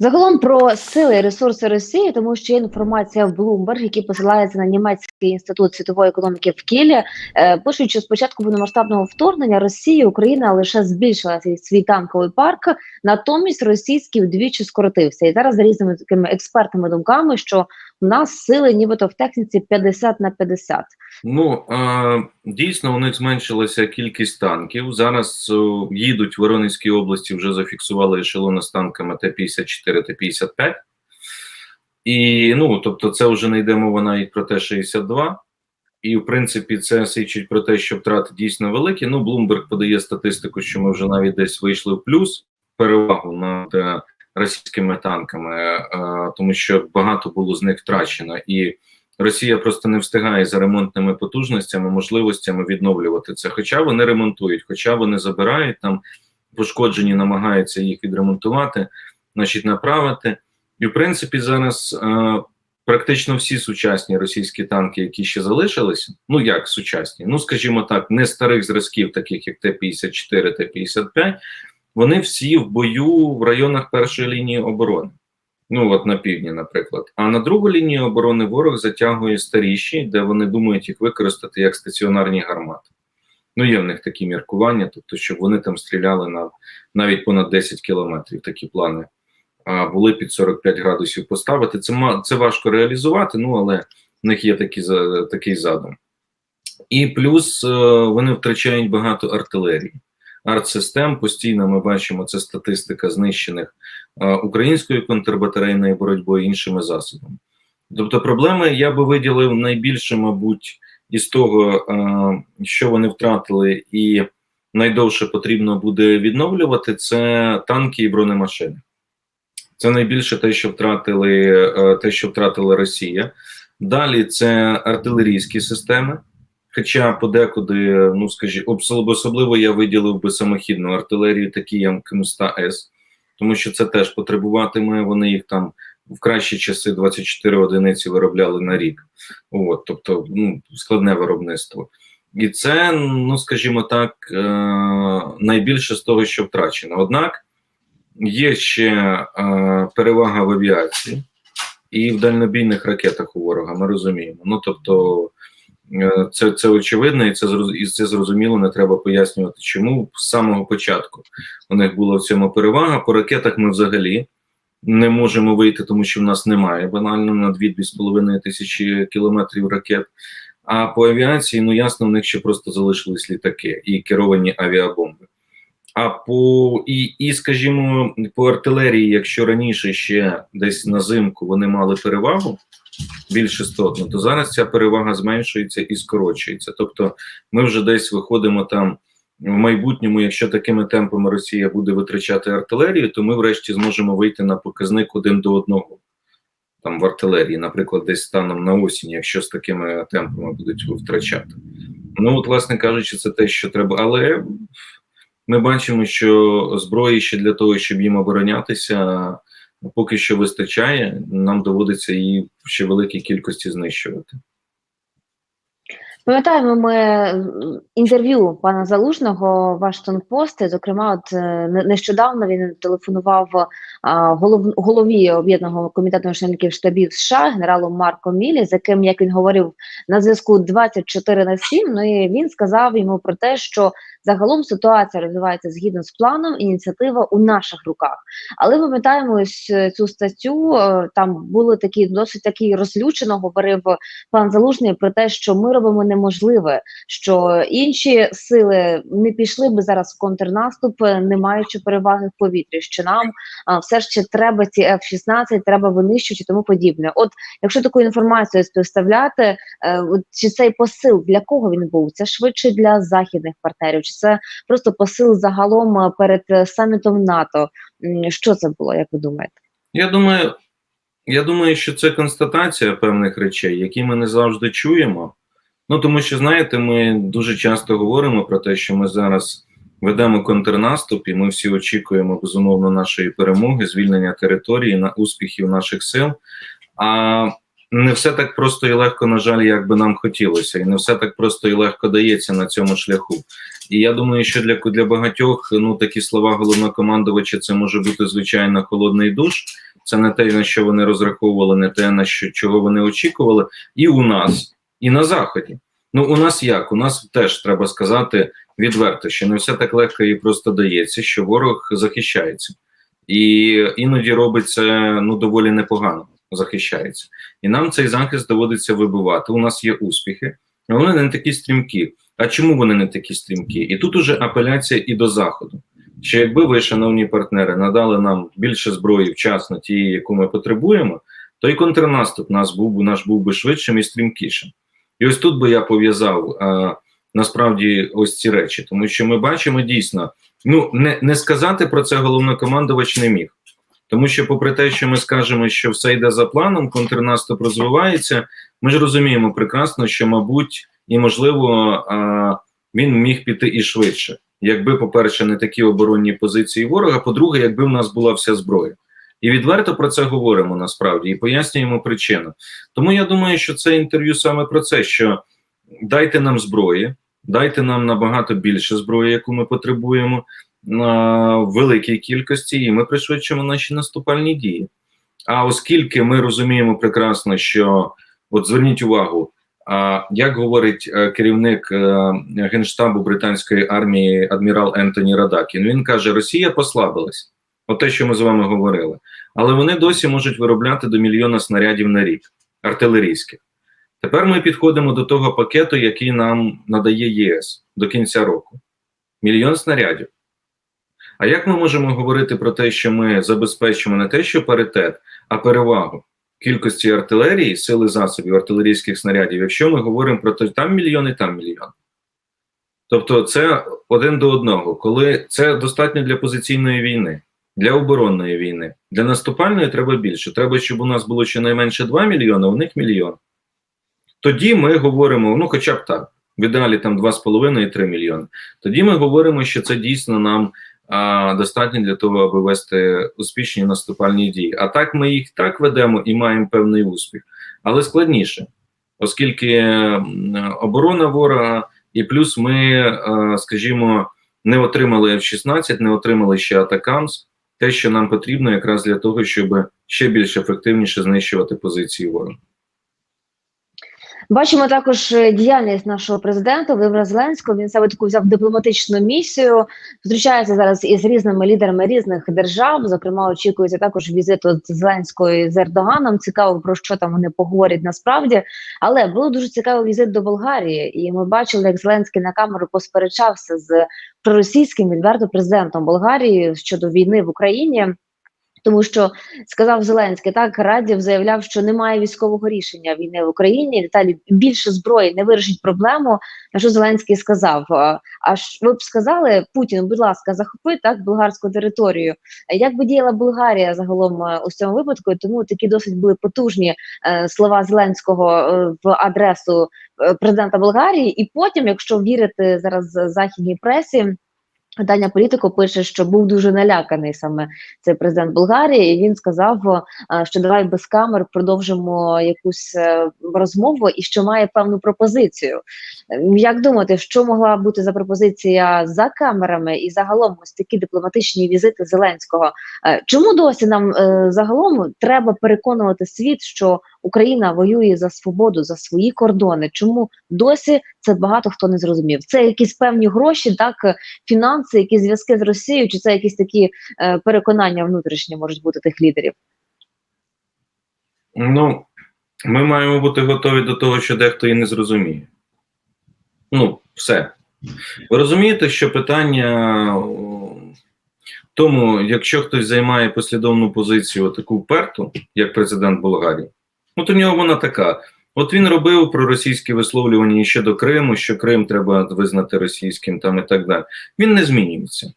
Загалом про сили і ресурси Росії, тому що є інформація в Bloomberg, який посилається на німецький інститут світової економіки в Кілі. Е, пишуть, що спочатку початку повномасштабного вторгнення Росії Україна лише збільшила свій танковий парк, натомість російський вдвічі скоротився. І зараз за різними такими експертними думками, що в нас сили, нібито в техніці 50 на 50. Ну е, дійсно у них зменшилася кількість танків. Зараз е, їдуть в Воронезькій області, вже зафіксували ешелони з танками Т-54, Т-55. І ну, тобто, це вже не йде мова навіть про Т-62. І, в принципі, це свідчить про те, що втрати дійсно великі. Ну, Bloomberg подає статистику, що ми вже навіть десь вийшли в плюс перевагу над е, російськими танками, е, тому що багато було з них втрачено. І Росія просто не встигає за ремонтними потужностями, можливостями відновлювати це. Хоча вони ремонтують, хоча вони забирають там пошкоджені, намагаються їх відремонтувати, значить направити. І в принципі, зараз е, практично всі сучасні російські танки, які ще залишилися, ну як сучасні, ну скажімо так, не старих зразків, таких як Т-54, Т-55, вони всі в бою в районах першої лінії оборони. Ну, от на півдні, наприклад. А на другу лінію оборони ворог затягує старіші, де вони думають їх використати як стаціонарні гармати. Ну, є в них такі міркування, тобто, щоб вони там стріляли на навіть понад 10 кілометрів, такі плани. А були під 45 градусів поставити. Це це важко реалізувати, ну але в них є такі, такий задум. І плюс е, вони втрачають багато артилерії артсистем. Постійно ми бачимо це статистика знищених е, українською контрбатарейною боротьбою іншими засобами. Тобто, проблеми я би виділив найбільше, мабуть, із того, е, що вони втратили, і найдовше потрібно буде відновлювати, це танки і бронемашини. Це найбільше те, що втратили, е, те, що втратила Росія. Далі це артилерійські системи. Хоча подекуди, ну скажімо, особливо я виділив би самохідну артилерію, такі як Кмста С, тому що це теж потребуватиме. Вони їх там в кращі часи 24 одиниці виробляли на рік. От, тобто, ну, складне виробництво. І це, ну скажімо так, е- найбільше з того, що втрачено. Однак є ще е перевага в авіації і в дальнобійних ракетах у ворога. Ми розуміємо. Ну тобто. Е, це це очевидно, і це і це зрозуміло. Не треба пояснювати, чому з самого початку у них була в цьому перевага. По ракетах ми взагалі не можемо вийти, тому що в нас немає банально на 2-2,5 тисячі кілометрів ракет. А по авіації, ну ясно, в них ще просто залишились літаки і керовані авіабомби. А по і, і, скажімо, по артилерії, якщо раніше ще десь на зимку вони мали перевагу більш істотно, то зараз ця перевага зменшується і скорочується. Тобто, ми вже десь виходимо там в майбутньому, якщо такими темпами Росія буде витрачати артилерію, то ми врешті зможемо вийти на показник один до одного. Там в артилерії, наприклад, десь станом на осінь, якщо з такими темпами будуть втрачати. Ну, от, власне кажучи, це те, що треба. Але ми бачимо, що зброї ще для того, щоб їм оборонятися, поки що вистачає, нам доводиться її ще великій кількості знищувати. Пам'ятаємо ми інтерв'ю пана Залужного Вашингтон Пост. Зокрема, от е, нещодавно він телефонував голов, голові об'єднаного комітету начальників штабів США генералу Марко Мілі, з яким як він говорив на зв'язку 24 на 7, Ну і він сказав йому про те, що Загалом ситуація розвивається згідно з планом. Ініціатива у наших руках. Але пам'ятаємо ось е, цю статтю. Е, там були такі досить такі розлючено. Говорив пан Залужний про те, що ми робимо неможливе, що інші сили не пішли би зараз в контрнаступ, е, не маючи переваги в повітрі. Що нам а, все ще треба ці F-16, треба винищувати тому подібне. От якщо таку інформацію співставляти, чи цей посил для кого він був? Це швидше для західних партнерів. Чи це просто посил загалом е, перед е, самітом НАТО. Що це було, як ви думаєте? Я думаю, я думаю, що це констатація певних речей, які ми не завжди чуємо. Ну тому що, знаєте, ми дуже часто говоримо про те, що ми зараз ведемо контрнаступ, і ми всі очікуємо безумовно нашої перемоги, звільнення території на успіхів наших сил. А не все так просто і легко, на жаль, як би нам хотілося, і не все так просто і легко дається на цьому шляху. І я думаю, що для для багатьох ну такі слова головнокомандувача це може бути звичайно холодний душ, Це не те, на що вони розраховували, не те, на що чого вони очікували, і у нас, і на заході. Ну, у нас як? У нас теж треба сказати відверто, що не все так легко і просто дається, що ворог захищається, і іноді робить це ну доволі непогано захищається. І нам цей захист доводиться вибивати. У нас є успіхи, але вони не такі стрімкі. А чому вони не такі стрімкі? І тут уже апеляція і до заходу. Що якби ви, шановні партнери, надали нам більше зброї вчасно, тієї, яку ми потребуємо, то і контрнаступ нас був наш був би швидшим і стрімкішим. І ось тут би я пов'язав а, насправді ось ці речі, тому що ми бачимо дійсно, ну не, не сказати про це головнокомандувач не міг. Тому що, попри те, що ми скажемо, що все йде за планом, контрнаступ розвивається, ми ж розуміємо прекрасно, що, мабуть, і можливо, він міг піти і швидше, якби, по-перше, не такі оборонні позиції ворога, по-друге, якби в нас була вся зброя. І відверто про це говоримо насправді і пояснюємо причину. Тому я думаю, що це інтерв'ю саме про це: що дайте нам зброї, дайте нам набагато більше зброї, яку ми потребуємо на великій кількості, і ми пришвидшимо наші наступальні дії. А оскільки ми розуміємо прекрасно, що от зверніть увагу, як говорить е, керівник е, генштабу британської армії адмірал Ентоні Радакін, він каже: Росія послабилась, от те, що ми з вами говорили, але вони досі можуть виробляти до мільйона снарядів на рік артилерійських. Тепер ми підходимо до того пакету, який нам надає ЄС до кінця року. Мільйон снарядів. А як ми можемо говорити про те, що ми забезпечимо не те, що паритет, а перевагу кількості артилерії, сили засобів, артилерійських снарядів, якщо ми говоримо про те, там мільйон і там мільйон? Тобто це один до одного, коли це достатньо для позиційної війни, для оборонної війни, для наступальної треба більше. Треба, щоб у нас було щонайменше 2 мільйони, а у них мільйон. Тоді ми говоримо, ну хоча б так, в ідеалі там 2,5 і 3 мільйони. Тоді ми говоримо, що це дійсно нам достатньо для того, аби вести успішні наступальні дії. А так ми їх так ведемо і маємо певний успіх, але складніше, оскільки оборона ворога, і плюс ми, скажімо, не отримали F-16, не отримали ще Атакамс, те, що нам потрібно, якраз для того, щоб ще більш ефективніше знищувати позиції ворога. Бачимо також е, діяльність нашого президента Володимира Зеленського. Він себе таку взяв дипломатичну місію. Зустрічається зараз із різними лідерами різних держав. Зокрема, очікується також візиту Зеленського з Ердоганом. Цікаво про що там вони поговорять насправді. Але було дуже цікавий візит до Болгарії, і ми бачили, як Зеленський на камеру посперечався з проросійським відверто президентом Болгарії щодо війни в Україні. Тому що сказав Зеленський, так Радів заявляв, що немає військового рішення війни в Україні. Деталі більше зброї не вирішить проблему. На що Зеленський сказав: а, аж ви б сказали Путін, будь ласка, захопи так болгарську територію. Як би діяла Болгарія загалом е, у цьому випадку? Тому такі досить були потужні е, слова Зеленського е, в адресу е, президента Болгарії. І потім, якщо вірити зараз західній пресі. Видання політико пише, що був дуже наляканий саме цей президент Болгарії. і Він сказав, е, що давай без камер продовжимо якусь е, розмову і що має певну пропозицію. Як думаєте, що могла бути за пропозиція за камерами і загалом ось такі дипломатичні візити Зеленського? Е, Чому досі нам загалом треба переконувати світ, що Україна воює за свободу, за свої кордони? Чому досі це багато хто не зрозумів? Це якісь певні гроші, так фінанси, якісь зв'язки з Росією, чи це якісь такі е, переконання внутрішні можуть бути тих лідерів? Ну, ми маємо бути готові до того, що дехто і не зрозуміє. Ну, все. Ви розумієте, що питання тому, якщо хтось займає послідовну позицію, таку вперту, як президент Болгарії, от у нього вона така. От він робив проросійські висловлювання щодо Криму, що Крим треба визнати російським там і так далі. Він не змінюється.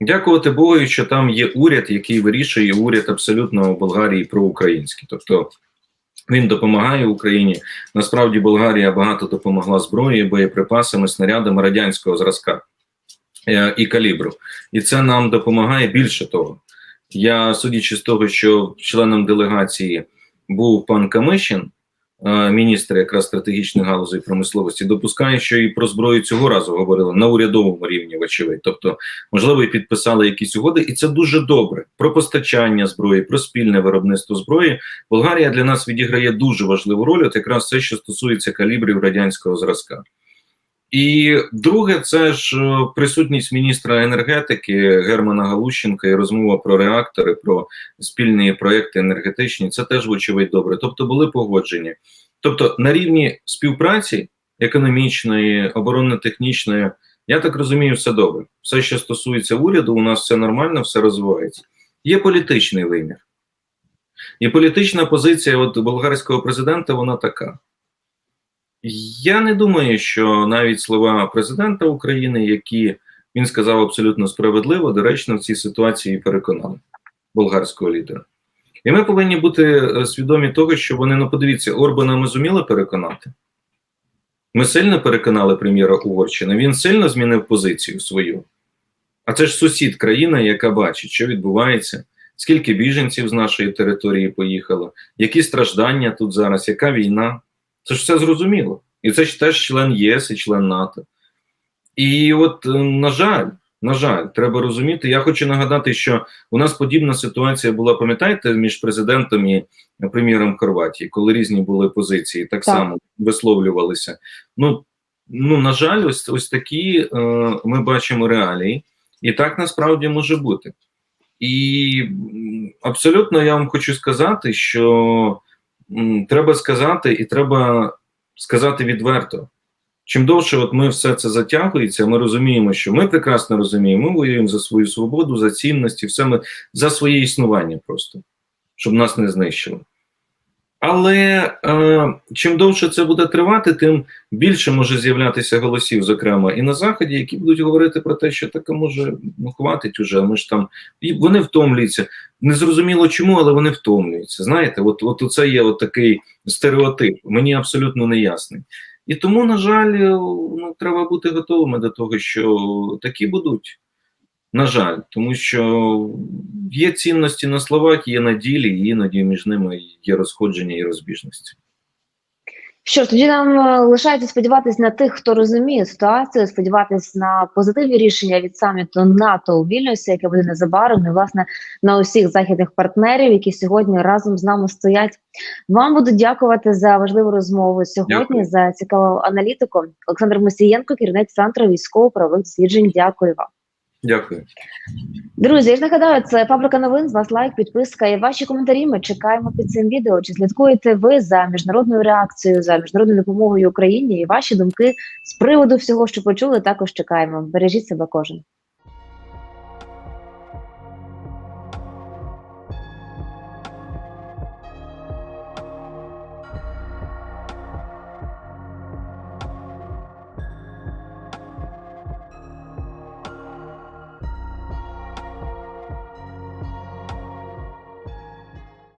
Дякувати Богу, що там є уряд, який вирішує уряд абсолютно в Болгарії проукраїнський. Тобто він допомагає Україні. Насправді Болгарія багато допомогла зброєю, боєприпасами, снарядами радянського зразка е, і калібру. І це нам допомагає більше того. Я, судячи з того, що членом делегації був пан Камишин, е, міністр якраз стратегічних галузей промисловості, допускає, що і про зброю цього разу говорили на урядовому рівні, вочевидь. Тобто, можливо, і підписали якісь угоди, і це дуже добре. Про постачання зброї, про спільне виробництво зброї. Болгарія для нас відіграє дуже важливу роль. От якраз все, що стосується калібрів радянського зразка. І друге, це ж е, присутність міністра енергетики Германа Галущенка і розмова про реактори, про спільні проекти енергетичні. Це теж вочевидь добре. Тобто були погоджені. Тобто, на рівні співпраці економічної, оборонно-технічної, я так розумію, все добре. Все, що стосується уряду, у нас все нормально, все розвивається. Є політичний вимір. І політична позиція от болгарського президента, вона така. Я не думаю, що навіть слова президента України, які він сказав абсолютно справедливо, доречно в цій ситуації переконали болгарського лідера. І ми повинні бути е, свідомі того, що вони, ну подивіться, Орбана ми зуміли переконати. Ми сильно переконали прем'єра Угорщини, він сильно змінив позицію свою. А це ж сусід країна, яка бачить, що відбувається, скільки біженців з нашої території поїхало, які страждання тут зараз, яка війна. Це ж все зрозуміло. І це ж теж член ЄС і член НАТО. І от, е, на жаль, на жаль, треба розуміти. Я хочу нагадати, що у нас подібна ситуація була, пам'ятаєте, між президентом і прем'єром Хорватії, коли різні були позиції, так, Так. само висловлювалися. Ну, ну на жаль, ось ось такі е, ми бачимо реалії, і так насправді може бути. І абсолютно я вам хочу сказати, що треба сказати, і треба сказати відверто. Чим довше от ми все це затягується, ми розуміємо, що ми прекрасно розуміємо, ми воюємо за свою свободу, за цінності, все ми за своє існування просто, щоб нас не знищили. Але е, чим довше це буде тривати, тим більше може з'являтися голосів, зокрема, і на заході, які будуть говорити про те, що таке може ну хватить уже. Ми ж там і вони втомлюються. Незрозуміло чому, але вони втомлюються. Знаєте, от, от це є от такий стереотип. Мені абсолютно не ясний. І тому, на жаль, е, ну, треба бути готовими до того, що такі будуть. На жаль, тому що є цінності на словах, є на ділі, і іноді між ними є розходження і розбіжності. Що ж, тоді нам е, лишається сподіватися на тих, хто розуміє ситуацію, сподіватися на позитивні рішення від саміту НАТО у Вільнюсі, яке буде незабаром, і власне на усіх західних партнерів, які сьогодні разом з нами стоять. Вам буду дякувати за важливу розмову сьогодні, Дякую. за цікаву аналітику. Олександр Мосієнко, керівник центру військово-правових досліджень. Дякую вам. Дякую. Друзі, я ж нагадаю, це фабрика новин. З вас лайк, підписка і ваші коментарі. Ми чекаємо під цим відео. Чи слідкуєте ви за міжнародною реакцією, за міжнародною допомогою Україні? І ваші думки з приводу всього, що почули, також чекаємо. Бережіть себе кожен.